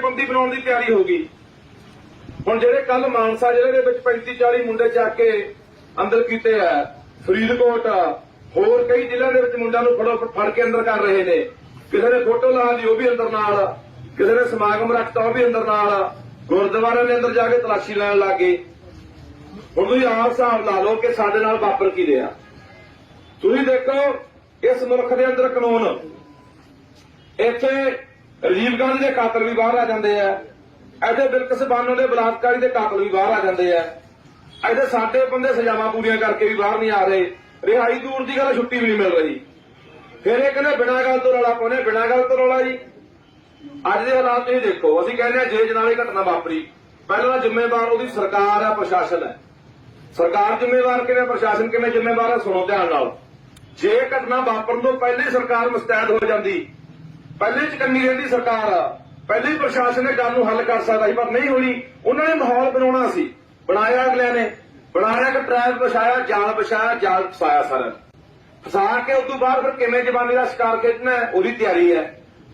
ਬੰਦੀ ਬਣਾਉਣ ਦੀ ਤਿਆਰੀ ਹੋ ਗਈ। ਹੁਣ ਜਿਹੜੇ ਕੱਲ ਮਾਨਸਾ ਜ਼ਿਲ੍ਹੇ ਦੇ ਵਿੱਚ 35 40 ਮੁੰਡੇ ਚੱਕ ਕੇ ਅੰਦਰ ਕੀਤੇ ਆ, ਫਰੀਦਕੋਟ, ਹੋਰ ਕਈ ਜ਼ਿਲ੍ਹਿਆਂ ਦੇ ਵਿੱਚ ਮੁੰਡਿਆਂ ਨੂੰ ਫੜੋ ਫੜ ਕੇ ਅੰਦਰ ਕਰ ਰਹੇ ਨੇ। ਕਿਸੇ ਨੇ ਫੋਟੋ ਲਾ ਲਈ, ਉਹ ਵੀ ਅੰਦਰ ਨਾਲ। ਕਿਸੇ ਨੇ ਸਮਾਗਮ ਰੱਖਤਾ, ਉਹ ਵੀ ਅੰਦਰ ਨਾਲ। ਗੁਰਦੁਆਰਿਆਂ ਦੇ ਅੰਦਰ ਜਾ ਕੇ ਤਲਾਸ਼ੀ ਲੈਣ ਲੱਗੇ ਹੁਣ ਤੁਸੀਂ ਆਪ ਹਿਸਾਬ ਲਾ ਲਓ ਕਿ ਸਾਡੇ ਨਾਲ ਵਾਪਰ ਕੀ ਰਿਹਾ। ਤੁਸੀਂ ਦੇਖੋ, ਇਸ ਮੁਲਕ ਦੇ ਅੰਦਰ ਕਾਨੂੰਨ ਇੱਥੇ ਰਾਜੀਵ ਗਾਂਧੀ ਦੇ ਕਾਤਲ ਵੀ ਬਾਹਰ ਆ ਜਾਂਦੇ ਆ। ਇੱਥੇ ਬਿਲਕਸ ਬਾਨੋ ਦੇ ਬਲਾਤਕਾਰੀ ਦੇ ਕਾਤਲ ਵੀ ਬਾਹਰ ਆ ਜਾਂਦੇ ਆ। ਇੱਥੇ ਸਾਡੇ ਬੰਦੇ ਸਜ਼ਾਵਾਂ ਪੂਰੀਆਂ ਕਰਕੇ ਵੀ ਬਾਹਰ ਨਹੀਂ ਆ ਰਹੇ। ਰਿਹਾਈ ਦੂਰ ਦੀ ਗੱਲ ਛੁੱਟੀ ਵੀ ਨਹੀਂ ਮਿਲ ਰਹੀ। ਫਿਰ ਇਹ ਕਹਿੰਦੇ ਬਿਨਾਂ ਗੱਲ ਤੋਂ ਰੌਲਾ ਪਾਉਣੇ ਬਿਨਾਂ ਗੱਲ ਤੋਂ ਰੌਲਾ ਜੀ। ਅੱਜ ਦੇ ਹਾਲਾਤ ਤੁਸੀਂ ਦੇਖੋ, ਅਸੀਂ ਕਹਿੰਦੇ ਆ ਜੇ ਜਨਾਲੇ ਘਟਨਾ ਵਾਪਰੀ। ਪਹਿਲਾਂ ਜ਼ਿੰਮੇਵਾਰ ਉਹਦੀ ਸਰਕਾਰ ਆ, ਪ੍ਰਸ਼ਾਸਨ ਹੈ ਸਰਕਾਰ ਜ਼ਿੰਮੇਵਾਰ ਕਿਵੇਂ, ਪ੍ਰਸ਼ਾਸਨ ਕਿਵੇਂ ਜ਼ਿੰਮੇਵਾਰ ਹੈ ਸੁਣੋ ਧਿਆਨ ਨਾਲ। ਜੇ ਘਟਨਾ ਵਾਪਰਨ ਤੋਂ ਪਹਿਲੇ ਸਰਕਾਰ ਮੁਸਤੈਦ ਹੋ ਜਾਂਦੀ ਪਹਿਲੇ ਚ ਚਕੰਨੀ ਰਹਿੰਦੀ ਸਰਕਾਰ। ਪਹਿਲੇ ਪ੍ਰਸ਼ਾਸਨ ਨੇ ਗੱਲ ਨੂੰ ਹੱਲ ਕਰ ਸਕਦਾ ਸੀ, ਪਰ ਨਹੀਂ ਹੋਣੀ ਉਹਨਾਂ ਨੇ ਮਾਹੌਲ ਬਣਾਉਣਾ ਸੀ। ਬਣਾਇਆ ਅਗਲਿਆਂ ਨੇ। ਬਣਾਇਆ ਕਿ ਟ੍ਰੈਪ ਵਿਛਾਇਆ ਜਾਲ ਵਿਛਾਇਆ ਜਾਲ ਫਸਾਇਆ ਸਾਰਾ ਫਸਾ ਕੇ ਉਸ ਤੋਂ ਬਾਅਦ ਫਿਰ ਕਿਵੇਂ ਜਵਾਨੀ ਦਾ ਸ਼ਿਕਾਰ ਖੇਡਣਾ ਉਹਦੀ ਤਿਆਰੀ ਹੈ।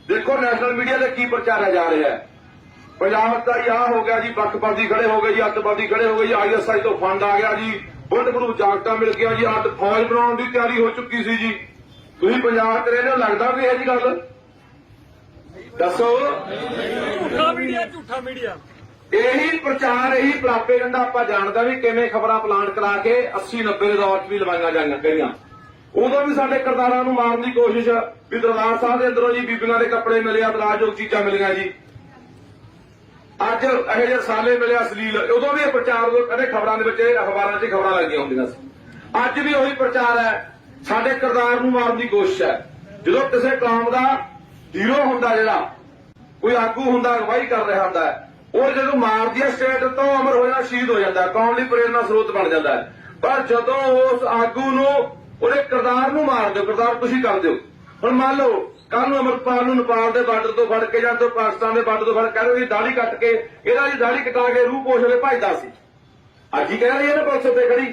ਦੇਖੋ ਨੈਸ਼ਨਲ ਮੀਡੀਆ ਤੇ ਕੀ ਪ੍ਰਚਾਰਿਆ ਜਾ ਰਿਹਾ ਹੈ। ਪੰਜਾਬ ਦਾ ਹੀ ਆ ਹੋ ਗਿਆ ਜੀ ਬੱਖਪਾਤੀ ਖੜੇ ਹੋ ਗਏ ਜੀ, ਅੱਤਵਾਦੀ ਖੜੇ ਹੋ ਗਏ ਜੀ ਆਈਐਸਆਈ ਤੋਂ ਫੰਡ ਆ ਗਿਆ ਜੀ, ਬੁੱਢ ਗੁਰੂ ਜਾਗਟਾ ਮਿਲ ਗਿਆ ਜੀ ਅੱਤ ਫੌਜ ਬਣਾਉਣ ਦੀ ਤਿਆਰੀ ਹੋ ਚੁੱਕੀ ਸੀ ਜੀ। ਤੁਸੀਂ ਪੰਜਾਬ ਤੇ ਰਹਿੰਦੇ ਲੱਗਦਾ ਵੀ ਇਹ ਜੀ ਗੱਲ? ਦੱਸੋ। ਝੂਠਾ ਮੀਡੀਆ ਝੂਠਾ ਮੀਡੀਆ। ਇਹੀ ਪ੍ਰਚਾਰ ਇਹੀ ਪ੍ਰਾਪੇਗੰਡਾ ਆਪਾਂ ਜਾਣਦਾ ਵੀ ਕਿਵੇਂ ਖਬਰਾਂ ਪਲਾਂਟ ਕਰਾ ਕੇ 80 90 ਦੇ ਦੌਰ 'ਚ ਵੀ ਲਵਾਈਆਂ ਜਾਂਦੀਆਂ ਕਰੀਆਂ ਉਦੋਂ ਵੀ ਸਾਡੇ ਕਰਤਾਰਾਂ ਨੂੰ ਮਾਰਨ ਦੀ ਕੋਸ਼ਿਸ਼ ਵੀ ਦਰਬਾਰ ਸਾਹਿਬ ਦੇ ਅੰਦਰੋਂ ਜੀ ਬੀਬੀਆਂ ਦੇ ਕੱਪੜੇ ਮਿਲੇ ਆ ਦਰਾਜਯੋਗ ਚੀਜ਼ਾਂ ਮਿਲੀਆਂ ਜੀ। ਅੱਜ ਇਹ ਜਿਹੇ ਸਾਲੇ ਮਿਲਿਆ ਅਸਲੀਲ। ਉਦੋਂ ਵੀ ਇਹ ਪ੍ਰਚਾਰ ਉਦੋਂ ਕਹਿੰਦੇ ਖਬਰਾਂ ਦੇ ਵਿੱਚ ਇਹ ਅਖਬਾਰਾਂ 'ਚ ਖਬਰਾਂ ਲੱਗੀਆਂ ਹੁੰਦੀਆਂ ਸੀ। ਅੱਜ ਵੀ ਉਹੀ ਪ੍ਰਚਾਰ ਹੈ। ਸਾਡੇ ਕਰਤਾਰ ਨੂੰ ਮਾਰਨ ਦੀ ਕੋਸ਼ਿਸ਼ ਹੈ। ਜਦੋਂ ਕਿਸੇ ਕੌਮ ਦਾ ਹੀਰੋ ਹੁੰਦਾ ਜਿਹੜਾ, ਕੋਈ ਆਗੂ ਹੁੰਦਾ, ਅਗਵਾਈ ਕਰ ਰਿਹਾ ਹੁੰਦਾ ਉਹ ਜਦੋਂ ਮਾਰਦੀ ਹੈ ਸਟੇਟ, ਤੋਂ ਅਮਰ ਹੋ ਜਾਂਦਾ ਸ਼ਹੀਦ ਹੋ ਜਾਂਦਾ ਕੌਮ ਲਈ ਪ੍ਰੇਰਨਾ ਸਰੋਤ ਬਣ ਜਾਂਦਾ ਹੈ। ਪਰ ਜਦੋਂ ਉਸ ਆਗੂ ਨੂੰ, ਉਹਦੇ ਕਿਰਦਾਰ ਨੂੰ ਮਾਰ ਦਿਓ ਕਿਰਦਾਰ ਤੁਸੀਂ ਕਰ ਦਿਓ। ਹੁਣ ਮੰਨ ਲਓ ਕੱਲ ਨੂੰ ਅਮਰਪਾਲ ਨੂੰ ਨੇਪਾਲ ਦੇ ਬਾਰਡਰ ਤੋਂ ਫੜ ਕੇ ਜਾਂ ਤੋਂ ਪਾਕਿਸਤਾਨ ਦੇ ਬਾਰਡਰ ਤੋਂ ਫੜ ਕੇ ਉਹਦੀ ਦਾੜੀ ਕੱਟ ਕੇ, ਇਹਦਾ ਜੀ ਦਾੜੀ ਕਟਾ ਕੇ ਰੂਹ ਪੋਸ਼ ਕੇ ਭਜਦਾ ਸੀ। ਅੱਜ ਹੀ ਕਹਿ ਰਹੀ ਹੈ ਨਾ ਪੁਲਿਸ ਉੱਤੇ ਖੜੀ?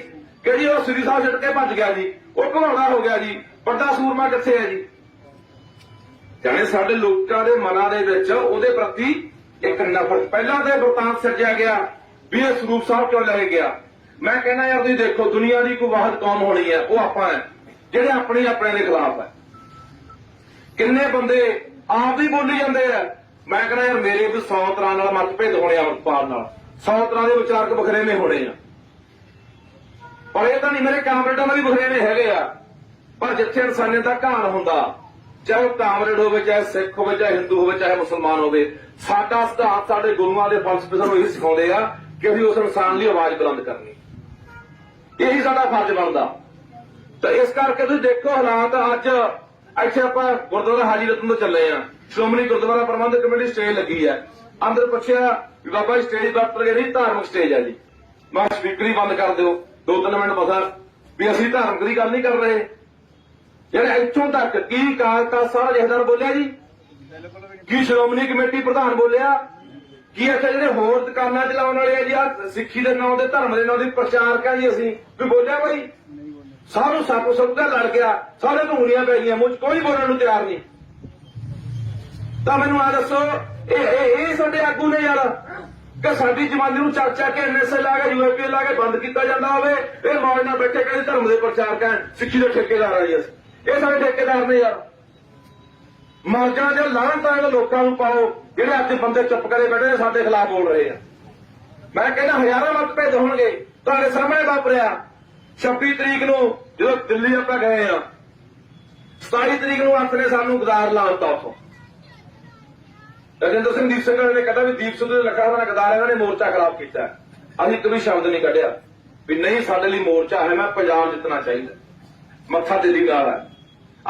ਕਿ ਜੀ ਉਹ ਸ੍ਰੀ ਸਾਹਿਬ ਛੱਡ ਕੇ ਭੱਜ ਗਿਆ ਜੀ? ਉਹ ਘਮਾਉਣਾ ਹੋ ਗਿਆ ਜੀ। ਵੱਡਾ ਸੂਰਮਾ ਕਿੱਥੇ ਹੈ ਜੀ? ਜਾਣੇ ਸਾਡੇ ਲੋਕਾਂ ਦੇ ਮਨਾਂ ਦੇ ਵਿੱਚ ਉਹਦੇ ਪ੍ਰਤੀ ਇੱਕ ਨਫ਼ਰਤ। ਪਹਿਲਾਂ ਤੇ ਵਰਤਾਂਤ ਸਿਰਜਿਆ ਗਿਆ ਵੀ ਇਹ ਸਰੂਪ ਸਾਹਿਬ ਕਿਉਂ ਲੈ ਗਿਆ? ਮੈਂ ਕਹਿੰਦਾ ਯਾਰ ਤੁਸੀਂ ਦੇਖੋ, ਦੁਨੀਆ ਦੀ ਕੋਈ ਵਾਹਦ ਕੌਮ ਹੋਣੀ ਹੈ, ਉਹ ਆਪਾਂ ਹੈ, ਜਿਹੜੇ ਆਪਣੇ ਆਪਣੇ ਦੇ ਖਿਲਾਫ ਹੈ। ਕਿੰਨੇ ਬੰਦੇ ਆਪ ਹੀ ਬੋਲੀ ਜਾਂਦੇ ਆ। ਮੈਂ ਕਹਿੰਦਾ ਯਾਰ ਮੇਰੇ ਵੀ 100 ਤਰ੍ਹਾਂ ਨਾਲ ਮਤਭੇਦ ਹੋਣੇ ਆ ਅਮਰਪਾਲ ਨਾਲ। 100 ਤਰ੍ਹਾਂ ਦੇ ਵਿਚਾਰਕ ਬਖਰੇਵੇਂ ਹੋਣੇ ਆ। ਪਰ ਇਹ ਤਾਂ ਨਹੀਂ, ਮੇਰੇ ਕਾਮਰੇਡਾਂ ਨਾਲ ਵੀ ਬਖਰੇਵੇਂ ਹੈਗੇ ਆ। ਪਰ ਜਿੱਥੇ ਇਨਸਾਨੀਅਤ ਦਾ ਘਾਣ ਹੁੰਦਾ ਚਾਹੇ ਉਹ ਕਾਮਰੇਡ ਹੋਵੇ, ਚਾਹੇ ਸਿੱਖ ਹੋਵੇ, ਚਾਹੇ ਹਿੰਦੂ ਹੋਵੇ, ਚਾਹੇ ਮੁਸਲਮਾਨ ਹੋਵੇ, ਸਾਡਾ ਸਿਧਾਂਤ ਸਾਡੇ ਗੁਰੂਆਂ ਦੇ ਫਲਸਫੇ ਸਾਨੂੰ ਇਹ ਸਿਖਾਉਂਦੇ ਆ ਕਿ ਅਸੀਂ ਉਸ ਇਨਸਾਨ ਲਈ ਆਵਾਜ਼ ਬੁਲੰਦ ਕਰਨੀ। ਇਹੀ ਸਾਡਾ ਫਰਜ਼ ਬਣਦਾ। ਤਾਂ ਇਸ ਕਰਕੇ ਤੁਸੀਂ ਦੇਖੋ ਹਾਲਾਤ ਅੱਜ, ਇੱਥੇ ਆਪਾਂ ਗੁਰਦੁਆਰਾ ਹਾਜੀ ਰਤਨ ਤੋਂ ਚੱਲੇ ਆ ਸ਼੍ਰੋਮਣੀ ਗੁਰਦੁਆਰਾ ਪ੍ਰਬੰਧਕ ਕਮੇਟੀ ਸਟੇਜ ਲੱਗੀ ਹੈ। ਅੰਦਰ ਪੁੱਛਿਆ ਵੀ ਬਾਬਾ ਜੀ ਸਟੇਜ ਵਰਤ ਲਗੇ ਨਹੀਂ ਧਾਰਮਿਕ ਸਟੇਜ ਹੈ ਜੀ? ਮੈਂ ਸਪੀਕਰ ਹੀ ਬੰਦ ਕਰ ਦਿਓ। ਦੋ ਤਿੰਨ ਮਿੰਟ ਬਸਾ ਵੀ ਅਸੀਂ ਧਾਰਮਿਕ ਦੀ ਗੱਲ ਨਹੀਂ ਕਰ ਰਹੇ। ਯਾਰ ਇੱਥੋਂ ਤੱਕ ਕੀ ਕਾਲ ਦਾ ਸਾਰਾ ਜਹਦਰ ਬੋਲਿਆ ਜੀ? ਕੀ ਸ਼੍ਰੋਮਣੀ ਕਮੇਟੀ ਪ੍ਰਧਾਨ ਬੋਲਿਆ? ਕੀ ਇੱਥੇ ਜਿਹੜੇ ਹੋਰ ਦੁਕਾਨਾਂ ਚਲਾਉਣ ਵਾਲੇ ਆ ਜੀ ਆ ਸਿੱਖੀ ਦੇ ਨਾਂ ਦੇ ਧਰਮ ਦੇ ਨਾਂ ਦੀ ਪ੍ਰਚਾਰਕ ਆ ਜੀ ਅਸੀਂ? ਵੀ ਬੋਲਿਆ ਬਾਈ ਸਾਰੂ ਸੱਪ ਸੁੱਕਾ ਲੜ ਗਿਆ, ਸਾਰੇ ਨੂੰ ਪੈ ਗਈਆਂ, ਮੁਝ ਕੋਈ ਬੋਲਣ ਨੂੰ ਤਿਆਰ ਨਹੀਂ। ਤਾਂ ਮੈਨੂੰ ਆ ਦੱਸੋ, ਇਹ ਇਹ ਇਹ ਸਾਡੇ ਆਗੂ ਨੇ ਯਾਰ, ਕਿ ਸਾਡੀ ਜਮਾਨੀ ਨੂੰ ਚੱਕ ਚੱਕ ਕੇ ਐਨਐਸਏ ਲਾ ਕੇ ਯੂਐਪੀ ਲਾ ਕੇ ਬੰਦ ਕੀਤਾ ਜਾਂਦਾ ਹੋਵੇ, ਇਹ ਮੌਜ ਨਾਲ ਬੈਠੇ ਕਹਿੰਦੇ ਧਰਮ ਦੇ ਪ੍ਰਚਾਰਕ ਹੈ ਸਿੱਖੀ ਦੇ ਠੇਕੇਦਾਰ ਆ ਜੀ ਅਸੀਂ। ਇਹ ਸਾਡੇ ਠੇਕੇਦਾਰ ਨੇ ਯਾਰ। ਮਰਜਾਂ ਦੇ ਲਾਹਨਤਾਂ ਦੇ ਲੋਕਾਂ ਨੂੰ ਪਾਓ, ਜਿਹੜੇ ਅੱਜ ਬੰਦੇ ਚੁੱਪ ਕਰੇ ਬੈਠੇ ਨੇ, ਸਾਡੇ ਖਿਲਾਫ ਬੋਲ ਰਹੇ ਆ। ਮੈਂ ਕਹਿੰਦਾ ਹਜ਼ਾਰਾਂ ਮਤਭੇਦ ਹੋਣਗੇ, ਤੁਹਾਡੇ ਸਾਹਮਣੇ ਵਾਪਰਿਆ। 26 ਤਰੀਕ ਨੂੰ ਜਦੋਂ ਦਿੱਲੀ ਆਪਾਂ ਗਏ ਆ 27 ਤਰੀਕ ਨੂੰ ਅੰਤ ਨੇ ਸਾਨੂੰ ਗਦਾਰ ਲਾਉਤਾ ਉੱਥੋਂ। ਰਜਿੰਦਰ ਸਿੰਘ ਦੀਪ ਸਿੰਘ ਨੇ ਕਹਿੰਦਾ ਵੀ ਦੀਪ ਸਿੰਘ ਦੇ ਲੱਖਾਂ ਦਾ ਗਦਾਰ ਇਹਨਾਂ ਨੇ ਮੋਰਚਾ ਖਰਾਬ ਕੀਤਾ। ਅਸੀਂ ਕੋਈ ਸ਼ਬਦ ਨਹੀਂ ਕੱਢਿਆ ਵੀ ਨਹੀਂ ਸਾਡੇ ਲਈ ਮੋਰਚਾ ਹੈ, ਮੈਂ ਪੰਜਾਬ ਜਿੱਤਣਾ ਚਾਹੀਦਾ। ਮੱਥਾ ਦਿੱਲੀ ਗਾਲ ਹੈ।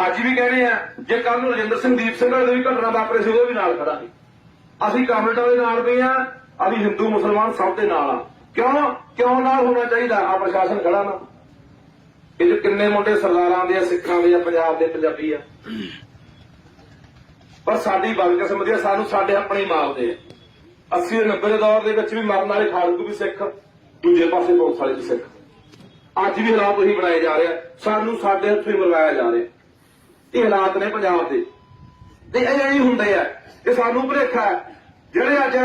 ਅੱਜ ਵੀ ਕਹਿੰਦੇ ਆ, ਜੇ ਕੱਲ ਨੂੰ ਰਜਿੰਦਰ ਸਿੰਘ ਦੀਪ ਸਿੰਘ ਦੇ ਵੀ ਘਟਨਾ ਵਾਪਰੇ ਸੀ, ਉਹ ਵੀ ਨਾਲ ਖੜਾ ਸੀ। ਅਸੀਂ ਕਾਮਰੇਡਾਂ ਦੇ ਨਾਲ ਵੀ ਆ, ਅਸੀਂ ਹਿੰਦੂ ਮੁਸਲਮਾਨ ਸਭ ਦੇ ਨਾਲ ਆ। ਕਿਉਂ? ਕਿਉਂ ਨਾਲ ਹੋਣਾ ਚਾਹੀਦਾ? ਆ ਪ੍ਰਸ਼ਾਸਨ ਖੜਾ ਨਾ। ਇਹ ਜੋ ਕਿੰਨੇ ਮੁੰਡੇ ਸਰਦਾਰਾਂ ਦੇ ਆ, ਸਿੱਖਾਂ ਦੇ ਆ, ਪੰਜਾਬ ਦੇ ਪੰਜਾਬੀ ਆ। ਪਰ ਸਾਡੀ ਬਦਕਿਸਮਤੀ ਆ, ਸਾਨੂੰ ਸਾਡੇ ਆਪਣੇ ਹੀ ਮਾਰਦੇ ਆ। 80 ਦੇ 90 ਦੇ ਦੌਰ ਦੇ ਵਿੱਚ ਵੀ ਮਰਨ ਵਾਲੇ ਖਾਲਕੂ ਵੀ ਸਿੱਖ, ਦੂਜੇ ਪਾਸੇ ਪੁਲਿਸ ਵਾਲੇ ਵੀ ਸਿੱਖ। ਅੱਜ ਵੀ ਹਾਲਾਤ ਉਹੀ ਬਣਾਏ ਜਾ ਰਹੇ ਆ। ਸਾਨੂੰ ਸਾਡੇ ਹੱਥੋਂ ਹੀ ਮਰਵਾਇਆ ਜਾ ਰਿਹਾ। ਇਹ ਹਾਲਾਤ ਨੇ ਪੰਜਾਬ ਦੇ। ਤੇ ਇਹ ਨਹੀਂ ਹੁੰਦੇ ਆ ਇਹ ਸਾਨੂੰ ਭੁਲੇਖਾ ਜਿਹੜੇ ਅੱਜ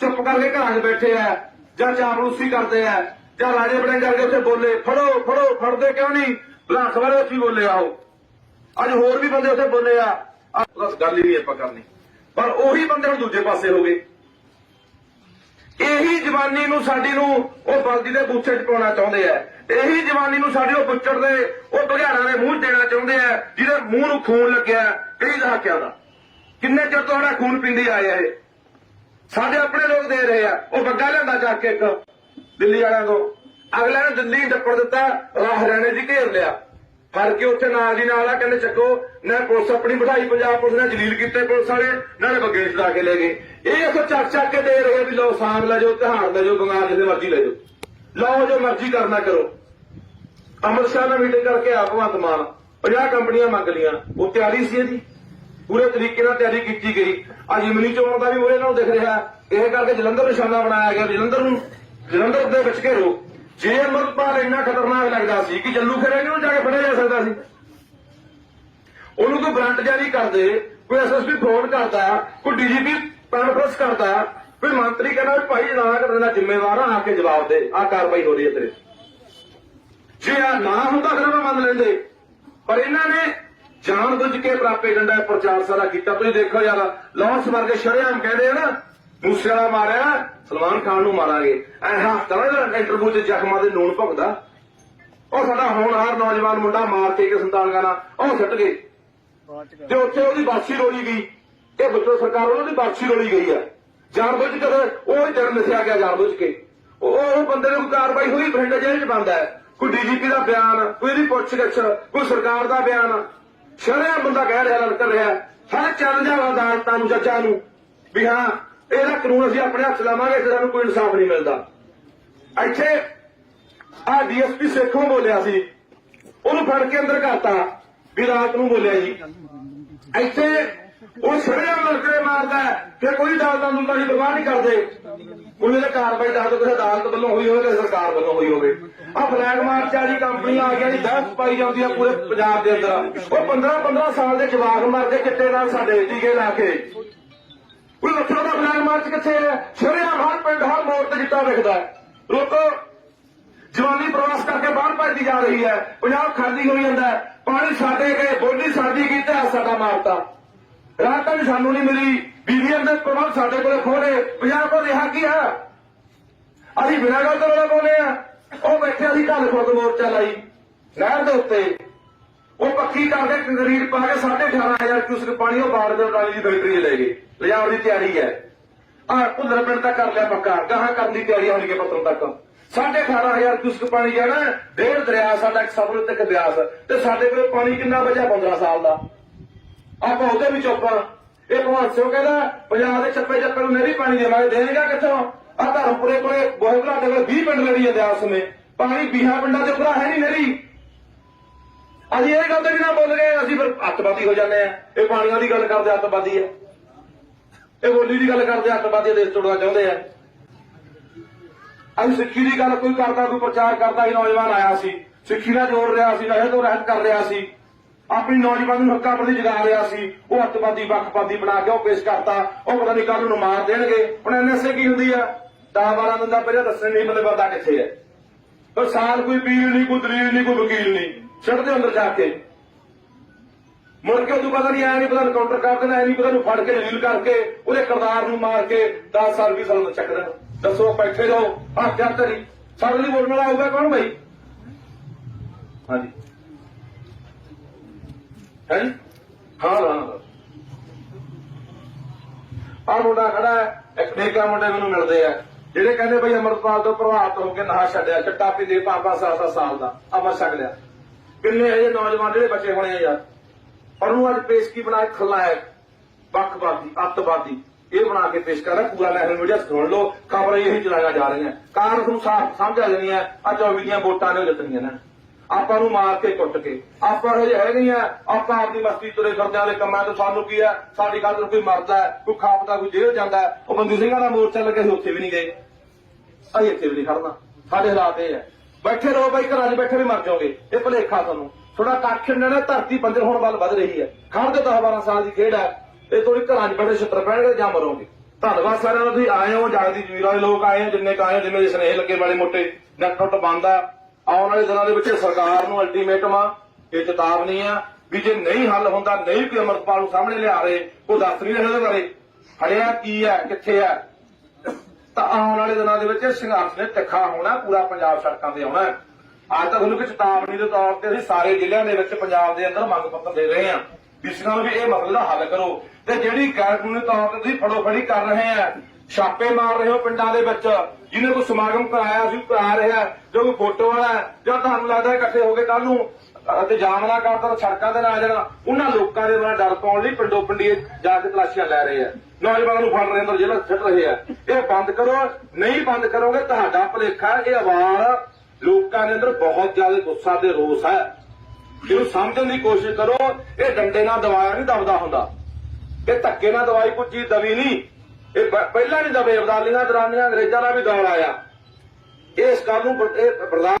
ਚੁੱਪ ਕਰਕੇ ਘਰਾਂ 'ਚ ਬੈਠੇ ਆ, ਜਾਂ ਚਾਪਲੂਸੀ ਕਰਦੇ ਆ, ਜਾਂ ਰਾਜੇ ਬੜੇ ਕਰਕੇ ਉੱਥੇ ਬੋਲੇ, ਫੜੋ ਫੜੋ, ਫੜਦੇ ਕਿਉਂ ਨਹੀਂ? ਬਲਾਸ ਵਾਲੇ ਉੱਥੇ ਹੀ ਬੋਲੇ ਆਓ ਅੱਜ ਹੋਰ ਵੀ ਬੰਦੇ ਉੱਥੇ ਬੋਲੇ ਆ। ਗੱਲ ਹੀ ਨਹੀਂ ਆਪਾਂ ਕਰਨੀ। ਪਰ ਉਹੀ ਬੰਦੇ ਹੁਣ ਦੂਜੇ ਪਾਸੇ ਹੋ ਗਏ। ਇਹੀ ਜਵਾਨੀ ਨੂੰ ਸਾਡੀ ਨੂੰ ਉਹ ਬਲਦੀ ਦੇ ਬੂਥੇ 'ਚ ਪਾਉਣਾ ਚਾਹੁੰਦੇ ਆ। ਇਹੀ ਜਵਾਨੀ ਨੂੰ ਸਾਡੀ ਉਹ ਬੁੱਚੜ ਦੇ, ਉਹ ਬਘਿਆੜਾਂ ਦੇ ਮੂੰਹ ਦੇਣਾ ਚਾਹੁੰਦੇ ਆ, ਜਿਹਦੇ ਮੂੰਹ ਨੂੰ ਖੂਨ ਲੱਗਿਆ ਕਈ ਦਹਾਕਿਆਂ ਦਾ। ਕਿੰਨੇ ਚਿਰ ਤੋਂ ਸਾਡਾ ਖੂਨ ਪੀਂਦੀ ਆਏ ਆ ਇਹ? ਸਾਡੇ ਆਪਣੇ ਲੋਕ ਦੇ ਰਹੇ ਆ। ਉਹ ਬੱਗਾ ਲਿਆਂਦਾ ਚੱਕ ਕੇ ਇੱਕ, ਦਿੱਲੀ ਵਾਲਿਆਂ ਤੋਂ। ਅਗਲਿਆਂ ਨੇ ਦਿੱਲੀ ਡੱਪੜ ਦਿੱਤਾ, ਰਾਹ ਹਰਿਆਣੇ ਜੀ ਘੇਰ ਲਿਆ। ਫੜ ਕੇ ਉੱਥੇ ਨਾਲ ਦੀ ਨਾਲ ਆ, ਕਹਿੰਦੇ ਚੱਕੋ, ਨਾ ਪੁਲਿਸ ਆਪਣੀ ਬਿਠਾਈ, ਪੰਜਾਬ ਪੁਲਿਸ ਨੇ ਜਲੀਲ ਕੀਤੇ ਪੁਲਿਸ ਵਾਲੇ, ਨਾਲੇ ਬੱਗੇ ਛਡਾ ਕੇ ਲੈ ਗਏ। ਇਹ ਅਸੋ ਚੱਕ ਚੱਕ ਕੇ ਦੇ ਰਹੇ ਵੀ ਲਓ ਸਾਂਗ ਲੈ ਜਾਓ, ਤਿਹਾੜ ਲੈ ਜਾਓ, ਬੰਗਾਲ ਜਿੱਦੇ ਮਰਜ਼ੀ ਲੈ ਜਾਓ। ਲਓ ਜੋ ਮਰਜ਼ੀ ਕਰਨਾ ਕਰੋ। ਅਮਰ ਸ਼ਾਹ ਨਾਲ ਮੀਟਿੰਗ ਕਰਕੇ ਆ ਭਗਵੰਤ ਮਾਨ 50 ਕੰਪਨੀਆਂ ਮੰਗ ਲੀਆਂ ਉਹ ਤਿਆਰੀ ਸੀ ਇਹਦੀ। ਪੂਰੇ ਤਰੀਕੇ ਨਾਲ ਤਿਆਰੀ ਕੀਤੀ ਗਈ। ਅੱਜ ਇਮਨੀ ਚੋਣ ਦਾ ਵੀ ਉਹਦੇ ਨਾਲ ਦਿਖ ਰਿਹਾ। ਇਹ ਕਰਕੇ ਜਲੰਧਰ ਨਿਸ਼ਾਨਾ ਬਣਾਇਆ ਗਿਆ। ਜਲੰਧਰ ਨੂੰ, ਜਲੰਧਰ ਦੇ ਵਿੱਚ ਘੇਰੋ। ਜੇ ਅਮਰਪਾਲ ਇੰਨਾ ਖਤਰਨਾਕ ਲੱਗਦਾ ਸੀ ਕਿ ਜੱਲੂ ਖੇਰੇ ਨੂੰ ਜਾ ਕੇ ਫੜਿਆ ਜਾ ਸਕਦਾ ਸੀ। ਉਹਨੂੰ ਕੋਈ ਵਾਰੰਟ ਜਾਰੀ ਕਰਦੇ ਕੋਈ ਐਸਐਸਪੀ ਫਰੋਡ ਕਰਦਾ, ਕੋਈ ਡੀਜੀਪੀ ਪੈਨਫਰਸ ਕਰਦਾ ਕੋਈ ਮੰਤਰੀ ਕਹਿੰਦਾ ਭਾਈ ਜਨਾਬ ਕਰਨ ਦਾ ਜ਼ਿੰਮੇਵਾਰ ਆ ਆ ਕੇ ਜਵਾਬ ਦੇ ਆ ਕਾਰਵਾਈ ਹੋ ਰਹੀ ਹੈ ਤੇਰੇ। ਜੇ ਆ ਨਾ ਹੁੰਦਾ ਫਿਰ ਮੈਂ ਮੰਨ ਲੈਂਦੇ। ਪਰ ਇਹਨਾਂ ਨੇ ਜਾਣ ਬੁੱਝ ਕੇ ਪ੍ਰਾਪੇਗੰਡਾ ਪ੍ਰਚਾਰ ਸਾਰਾ ਕੀਤਾ। ਤੁਸੀਂ ਦੇਖੋ ਯਾਰ, ਲਾਹੌਰ ਵਰਗੇ ਸ਼ਰੇਆਮ ਕਹਿੰਦੇ ਆ ਨਾ, ਮੂਸੇਵਾਲਾ ਮਾਰਿਆ, ਸਲਮਾਨ ਖਾਨ ਨੂੰ ਮਾਰਾਂਗੇ। ਐ ਹਸਤਾ ਦਾ ਇੰਟਰਵਿਊ 'ਚ ਜ਼ਖਮਾਂ ਦੇ ਨੂਣ ਭੁਗਦਾ। ਉਹ ਸਾਡਾ ਹੋਣਹਾਰ ਨੌਜਵਾਨ ਮੁੰਡਾ ਮਾਰ ਕੇ ਕਿ ਸੰਤਾਨਗਾਨਾ ਉਹ ਸੁੱਟ ਗਏ। ਤੇ ਉੱਥੇ ਉਹਦੀ ਬਾਛੀ ਰੋਲੀ ਗਈ। ਇਹ ਬੱਚੋ ਸਰਕਾਰ ਉਹਨਾਂ ਦੀ ਬਾਛੀ ਰੋਲੀ ਗਈ ਆ। ਜਾਣ ਬੁੱਝ ਕੇ ਉਹ ਹੀ ਜਨਮ ਲਿਖਿਆ ਗਿਆ ਜਾਣ ਕੇ। ਉਹ ਬੰਦੇ ਨੂੰ ਕਾਰਵਾਈ ਹੋਈ, ਬਠਿੰਡਾ ਜੇਲ੍ਹ 'ਚ ਬੰਦਾ ਹੈ। ਕੋਈ ਡੀਜੀਪੀ ਦਾ ਬਿਆਨ, ਕੋਈ ਇਹਦੀ ਪੁੱਛ ਕੋਈ ਸਰਕਾਰ ਦਾ ਬਿਆਨ। ਸ਼ਰਿਆ ਬੰਦਾ ਕਹਿ ਰਿਹਾ ਲੜਕ ਰਿਹਾ ਹਰ ਚੱਲ ਜਾ ਅਦਾਲਤਾਂ ਨੂੰ, ਜੱਜਾਂ ਨੂੰ। ਵੀ ਹਾਂ, ਇਹਦਾ ਕਾਨੂੰਨ ਅਸੀਂ ਆਪਣੇ ਹੱਥ 'ਚ ਲਾਵਾਂਗੇ ਤੇ ਸਾਨੂੰ ਕੋਈ ਇਨਸਾਫ ਨਹੀਂ ਮਿਲਦਾ। ਇੱਥੇ ਆ ਡੀਐਸਪੀ ਸੇਖੋਂ ਬੋਲਿਆ ਸੀ। ਉਹਨੂੰ ਫੜ ਕੇ ਅੰਦਰ ਕਰਤਾ। ਵੀ ਰਾਤ ਨੂੰ ਬੋਲਿਆ ਜੀ। ਇੱਥੇ ਉਹ ਛੜਿਆ ਮਰਕਰੇ ਮਾਰਦਾ ਹੈ, ਫਿਰ ਕੋਈ ਅਦਾਲਤਾਂ ਨੂੰ ਤਾਂ ਪਰਵਾਹ ਨਹੀਂ ਕਰਦੇ। ਕੋਈ ਇਹਦੇ ਕਾਰਵਾਈ ਦੱਸ ਦੋ ਕਿਸੇ ਅਦਾਲਤ ਵੱਲੋਂ ਹੋਈ ਹੋਵੇ ਕਿਸੇ ਸਰਕਾਰ ਵੱਲੋਂ ਹੋਈ ਹੋਵੇ। ਆ ਫਲੈਗ ਮਾਰਚ ਵਾਲੀ ਕੰਪਨੀਆਂ ਆ ਗਿਆ ਜੀ ਦਹਿਸ਼ਤ ਪਾਈ ਜਾਂਦੀ ਪੂਰੇ ਪੰਜਾਬ ਦੇ ਅੰਦਰ। ਉਹ 15 15 ਸਾਲ ਦੇ ਜਵਾਕ ਮਰਦੇ ਚਿੱਟੇ ਨਾਲ ਸਾਡੇ ਟੀਕੇ ਲਾ ਕੇ। ਕੋਈ ਵੱਖਰਾ ਦਾ ਫਲੈਗ ਮਾਰਚ ਕਿੱਥੇ ਹੈ? ਸ਼ਰਿਆਮ ਹਰ ਪਿੰਡ ਹਰ ਮੋੜ ਤੇ ਜਿੱਤਾ ਵਿਖਦਾ ਹੈ। ਲੋਕੋ ਜਵਾਨੀ ਪ੍ਰਵਾਸ ਕਰਕੇ ਬਾਹਰ ਭੱਜਦੀ ਜਾ ਰਹੀ ਹੈ। ਪੰਜਾਬ ਖਾਲੀ ਹੋਈ ਜਾਂਦਾ ਪਾਣੀ ਸਾਡੇ ਗਏ ਬੋਲੀ ਸਾਡੀ ਕੀਤਾ ਸਾਡਾ ਮਾਰਤਾ। ਰਾਤਾਂ ਵੀ ਸਾਨੂੰ ਨਹੀਂ ਮਿਲੀ। ਬੀਬੀਐਮ ਦੇ ਪ੍ਰਬੰਧ ਸਾਡੇ ਕੋਲੇ ਖੋਲੇ ਪੰਜਾਬ ਕੋਲ ਰਿਹਾ ਕੀ ਆ? ਅਸੀਂ ਬਿਨਾਂ ਗੱਲ ਤੋਂ ਰੌਲਾ ਪਾਉਂਦੇ ਆ। ਉਹ ਬੈਠੇ, ਅਸੀਂ ਕੱਲ ਖੁਦ ਮੋਰਚਾ ਲਾਈ, ਨਹਿਰ ਦੇ ਉੱਤੇ। ਉਹ ਪੱਕੀ ਕਰਦੇ ਕੰਕਰੀਟ ਪਾ ਕੇ 18500 ਕਿਊਸਕ ਪਾਣੀ ਉਹ ਬਾੜ ਦੇ ਟਾਲੀ ਦੀ ਫੈਕਟਰੀ ਲੈ ਗਏ। ਲਿਜਾਣ ਦੀ ਤਿਆਰੀ ਹੈ। ਆ ਭੁੱਲਰ ਪਿੰਡ ਦਾ ਕਰ ਲਿਆ ਪੱਕਾ। ਗਾਹਾਂ ਕਰਨ ਦੀ ਤਿਆਰੀ ਹੋਣੀ ਹੈ ਪੱਤਰ ਤੱਕ। 18500 ਕਿਊਸਕ ਪਾਣੀ ਜਾਣਾ ਡੇਢ ਦਰਿਆ, ਸਾਡਾ ਇੱਕ ਸਬਰ ਤੇ ਇੱਕ ਬਿਆਸ। ਤੇ ਸਾਡੇ ਕੋਲ ਪਾਣੀ ਕਿੰਨਾ ਬਚਿਆ? 15 ਸਾਲ ਦਾ। ਆਪਾਂ ਉਹਦੇ ਵੀ ਚੁੱਪ ਇਹ ਭਗਵੰਤ ਸਿੰਘ ਕਹਿੰਦਾ, ਪੰਜਾਬ ਦੇ ਚੱਪੇ ਚੱਪੇ ਨੂੰ ਨਹਿਰੀ ਪਾਣੀ ਦੇਵਾਂਗੇ। ਦੇਣਗਾ ਕਿੱਥੋਂ? ਆ ਧਰਮਪੁਰੇ ਕੋਲੇ ਬੋਏ ਬਲਾਡੇ ਕੋਲੇ 20 ਪਿੰਡ ਲੜੀ ਜਾਂਦੇ ਆਸ ਵਿੱਚ। ਪਾਣੀ ਬੀਹਾ ਪਿੰਡਾਂ ਦੇ ਉੱਪਰ ਹੈ ਨਹੀਂ ਨਹਿਰੀ ਅਸੀਂ ਇਹ ਗੱਲ ਤੇ ਨਾ ਬੋਲ ਗਏ, ਅਸੀਂ ਫਿਰ ਅੱਤਵਾਦੀ ਹੋ ਜਾਂਦੇ ਆ। ਇਹ ਪਾਣੀਆਂ ਦੀ ਗੱਲ ਕਰਦੇ ਅੱਤਵਾਦੀ ਆ। ਇਹ ਬੋਲੀ ਦੀ ਗੱਲ ਕਰਦੇ ਅੱਤਵਾਦੀ ਦੇਸ਼ ਤੋੜਨਾ ਚਾਹੁੰਦੇ ਆ। ਅਸੀਂ ਸਿੱਖੀ ਦੀ ਗੱਲ ਕੋਈ ਕਰਦਾ, ਕੋਈ ਪ੍ਰਚਾਰ ਕਰਦਾ ਸੀ ਨੌਜਵਾਨ ਆਇਆ ਸੀ। ਸਿੱਖੀ ਨਾਲ ਜੋੜ ਰਿਹਾ ਸੀ, ਨਸ਼ੇ ਤੋਂ ਰਹਿਤ ਕਰ ਰਿਹਾ ਸੀ। ਆਪਣੀ ਨੌਜਵਾਨ ਨੂੰ ਹੱਕਾਂ ਪ੍ਰਤੀ ਜਗਾ ਰਿਹਾ ਸੀ, ਉਹ ਅੱਤਵਾਦੀ, ਵੱਖਵਾਦੀ ਬਣਾ ਕੇ ਉਹ ਪੇਸ਼ ਕਰਤਾ। ਉਹ ਪਤਾ ਨਹੀਂ ਕੱਲ ਨੂੰ ਮਾਰ ਦੇਣਗੇ। ਹੁਣ ਐਨਐਸਏ ਕੀ ਹੁੰਦੀ ਆ 10 12 ਦਿਨ ਦਾ ਪਹਿਲਾਂ ਦੱਸਣ ਨਹੀਂ ਮਤਲਬ ਬੰਦਾ ਕਿੱਥੇ ਹੈ। ਪਰ ਸਾਲ ਕੋਈ ਪੀਰ ਨਹੀਂ, ਕੋਈ ਦਲੀਲ ਨਹੀਂ, ਕੋਈ ਵਕੀਲ ਨਹੀਂ। ਛੱਡਦੇ ਅੰਦਰ ਜਾ ਕੇ। ਮੁੜ ਕੇ ਉਦੋਂ ਪਤਾ ਨਹੀਂ ਆਇਆ ਨਹੀਂ ਪਤਾ ਕਾਊਂਟਰ ਕਰ ਦੇਣਾ, ਐ ਨਹੀਂ ਪਤਾ ਨੂੰ ਫੜ ਕੇ ਜਲੀਲ ਕਰਕੇ ਉਹਦੇ ਕਰਦਾਰ ਨੂੰ ਮਾਰ ਕੇ 10 ਸਾਲ ਵੀ ਸਾਲ ਚੱਕ ਦੇਣਾ। ਦੱਸੋ, ਬੈਠੇ ਰਹੋ। ਆ ਕਿਆ ਤਰੀ ਸਾਡੇ ਲਈ ਬੋਲਣ ਵਾਲਾ ਹੋਊਗਾ ਕੌਣ ਭਾਈ ਹਾਂਜੀ। ਹੈ ਹਾਂ ਹਾਂ। ਆ ਮੁੰਡਾ ਖੜਾ ਹੈ, ਇੱਕ ਠੇਕਾ ਮੁੰਡੇ ਮੈਨੂੰ ਮਿਲਦੇ ਆ। ਜਿਹੜੇ ਕਹਿੰਦੇ ਬਈ ਅਮਰਪਾਲ ਤੋਂ ਪ੍ਰਭਾਵਿਤ ਹੋ ਕੇ ਨਸ਼ਾ ਛੱਡਿਆ, ਚਿੱਟਾ ਪੀਂਦੇ ਪੰਜ ਪੰਜ ਸਾਲ ਦਾ, ਅਮਰ ਛਕ ਲਿਆ। ਕਿੰਨੇ ਇਹ ਨੌਜਵਾਨ ਜਿਹੜੇ ਬਚੇ ਹੋਣੇ ਆ ਯਾਰ। ਪਰ ਉਹਨੂੰ ਅੱਜ ਪੇਸ਼ ਕੀ ਬਣਾ ਕੇ ਖਲਨਾਇਕ ਵੱਖਵਾਦੀ, ਅੱਤਵਾਦੀ, ਇਹ ਬਣਾ ਕੇ ਪੇਸ਼ ਕਰ ਰਿਹਾ। ਪੂਰਾ ਨੈਸ਼ਨਲ ਮੀਡੀਆ ਸੁਣ ਲਓ, ਖਬਰਾਂ ਇਹੀ ਚਲਾਈਆਂ ਜਾ ਰਹੀਆਂ। ਕਾਰਨ ਨੂੰ ਸਾਫ਼ ਸਮਝ ਆ ਜਾਣੀ ਹੈ ਆ 24 ਦੀਆਂ ਵੋਟਾਂ ਨੇ ਜਿੱਤਣੀਆਂ ਨੇ। ਆਪਾਂ ਨੂੰ ਮਾਰ ਕੇ ਕੁੱਟ ਕੇ। ਆਪਾਂ ਹਜੇ ਹੈ ਨਹੀਂ ਆ, ਆਪਾਂ ਆਪਦੀ ਮਸਤੀ ਤੁਰੇ ਫਿਰਦੇ ਵਾਲੇ ਕੰਮਾਂ ਤੋਂ। ਸਾਨੂੰ ਕੀ ਆ? ਸਾਡੀ ਗੱਲ ਨੂੰ ਕੋਈ ਮਰਦਾ ਕੋਈ ਖਾਪਦਾ, ਕੋਈ ਜੇਲ੍ਹ ਜਾਂਦਾ ਉਹ ਬੰਦੀ ਸਿੰਘਾਂ ਦਾ ਮੋਰਚਾ ਲੱਗਿਆ ਸੀ, ਉੱਥੇ ਵੀ ਨਹੀਂ ਗਏ। ਅਸੀਂ ਇੱਥੇ ਵੀ ਨਹੀਂ ਖੜਨਾ ਸਾਡੇ ਹਾਲਾਤ ਇਹ ਹੈ। ਬੈਠੇ ਰਹੋ ਬਾਈ, ਘਰਾਂ 'ਚ ਬੈਠੇ ਵੀ ਮਰ ਜਾਓਗੇ। ਇਹ ਭਲੇਖਾ ਤੁਹਾਨੂੰ। ਥੋੜਾ ਕੱਖ ਨਾ, ਧਰਤੀ ਬੰਜਰ ਹੋਣ ਵੱਲ ਵੱਧ ਰਹੀ ਹੈ। ਖੜਦੇ 10 12 ਸਾਲ ਦੀ ਖੇਡ ਹੈ। ਇਹ ਥੋੜੀ ਘਰਾਂ 'ਚ ਬੈਠੇ ਛਿੱਤਰ ਪੈਣਗੇ ਜਾਂ ਮਰੋਗੇ। ਧੰਨਵਾਦ ਸਾਰਿਆਂ ਦਾ। ਤੁਸੀਂ ਆਏ ਹੋ, ਜਗਦੀ ਜਮੀਰ ਦੇ ਲੋਕ ਆਏ ਹੋ ਜਿੰਨੇ ਕੁ ਆਏ ਹੋ ਜਿੰਨੇ ਦੇ ਸਨੇਹ ਲੱਗੇ ਵਾਲੇ ਮੋਟੇ। ਨੈਟ ਨੁੱਟ ਬੰਦ ਆ। ਆਉਣ ਵਾਲੇ ਦਿਨਾਂ ਦੇ ਵਿੱਚ ਸਰਕਾਰ ਨੂੰ ਅਲਟੀਮੇਟਮ ਆ ਇਹ ਚੇਤਾਵਨੀ ਆ, ਵੀ ਜੇ ਨਹੀਂ ਹੱਲ ਹੁੰਦਾ, ਨਹੀਂ ਕੋਈ ਅਮਰਪਾਲ ਨੂੰ ਸਾਹਮਣੇ ਲਿਆ ਰਹੇ, ਉਹ ਦੱਸ ਨਹੀਂ ਰਹੇ ਉਹਦੇ ਬਾਰੇ। ਹੜਿਆ ਕੀ ਹੈ ਕਿੱਥੇ ਹੈ ਤਾਂ ਆਉਣ ਵਾਲੇ ਦਿਨਾਂ ਦੇ ਵਿੱਚ ਸੰਘਰਸ਼ ਨੇ ਤਿੱਖਾ ਹੋਣਾ, ਪੂਰਾ ਪੰਜਾਬ ਸੜਕਾਂ ਤੇ ਆਉਣਾ। ਅੱਜ ਤਾਂ ਤੁਹਾਨੂੰ ਕਿ ਚੇਤਾਵਨੀ ਦੇ ਤੌਰ ਤੇ ਅਸੀਂ ਸਾਰੇ ਜ਼ਿਲ੍ਹਿਆਂ ਦੇ ਵਿੱਚ ਪੰਜਾਬ ਦੇ ਅੰਦਰ ਮੰਗ ਪੱਤਰ ਦੇ ਰਹੇ ਹਾਂ ਵਿਸ਼ਨਾਂ ਨਾਲ ਵੀ ਇਹ ਮਸਲੇ ਦਾ ਹੱਲ ਕਰੋ। ਤੇ ਜਿਹੜੀ ਗੈਰ ਕਾਨੂੰਨੀ ਤੌਰ ਤੇ ਤੁਸੀਂ ਫੜੋ ਫੜੀ ਕਰ ਰਹੇ ਆ ਛਾਪੇ ਮਾਰ ਰਹੇ ਹੋ ਪਿੰਡਾਂ ਦੇ ਵਿੱਚ। ਜਿਹਨੇ ਕੋਈ ਸਮਾਗਮ ਕਰਾਇਆ ਸੀ ਕਰਾ ਰਿਹਾ ਜੋ ਕੋਈ ਫੋਟੋ ਵਾਲਾ ਜਾਂ ਤੁਹਾਨੂੰ ਲੱਗਦਾ ਇਕੱਠੇ ਹੋ ਕੇ ਕੱਲ ਨੂੰ ਅਤੇ ਜਾਮ ਕਰਦਾ ਸੜਕਾਂ ਤੇ ਨਾ ਜਾਣਾ। ਉਹਨਾਂ ਲੋਕਾਂ ਦੇ ਬਾਰੇ ਡਰ ਪਾਉਣ ਲਈ ਪਿੰਡੋ ਪਿੰਡੀ ਜਾ ਕੇ ਤਲਾਸ਼ੀਆਂ ਲੈ ਰਹੇ ਆ ਨੌਜਵਾਨਾਂ ਨੂੰ ਫੜ ਰਹੇ ਅੰਦਰ ਜੇਲ੍ਹਾਂ ਸਿੱਟ ਰਹੇ ਆ ਇਹ ਬੰਦ ਕਰੋ, ਨਹੀਂ ਬੰਦ ਕਰੋਗੇ, ਤੁਹਾਡਾ ਭਲੇਖਾ ਇਹ ਆਵਾਜ਼ ਲੋਕਾਂ ਦੇ ਅੰਦਰ ਬਹੁਤ ਜ਼ਿਆਦਾ ਗੁੱਸਾ ਤੇ ਰੋਸ ਹੈ। ਇਹਨੂੰ ਸਮਝਣ ਦੀ ਕੋਸ਼ਿਸ਼ ਕਰੋ, ਇਹ ਡੰਡੇ ਨਾਲ ਦਵਾਇਆ ਨਹੀਂ ਦਬਦਾ ਹੁੰਦਾ। ਇਹ ਧੱਕੇ ਨਾਲ ਦਵਾਈ ਕੋਈ ਚੀਜ਼ ਦਵੀ ਨਹੀਂ। ਇਹ ਪਹਿਲਾਂ ਨਹੀਂ ਦਵੇ ਅਬਦਾਲੀਆਂ, ਦਰਾਨੀਆਂ, ਅੰਗਰੇਜ਼ਾਂ ਦਾ ਵੀ ਦੌਰ ਆਇਆ। ਇਸ ਗੱਲ ਨੂੰ ਬ- ਇਹ ਬਰਦਾਸ਼ਤ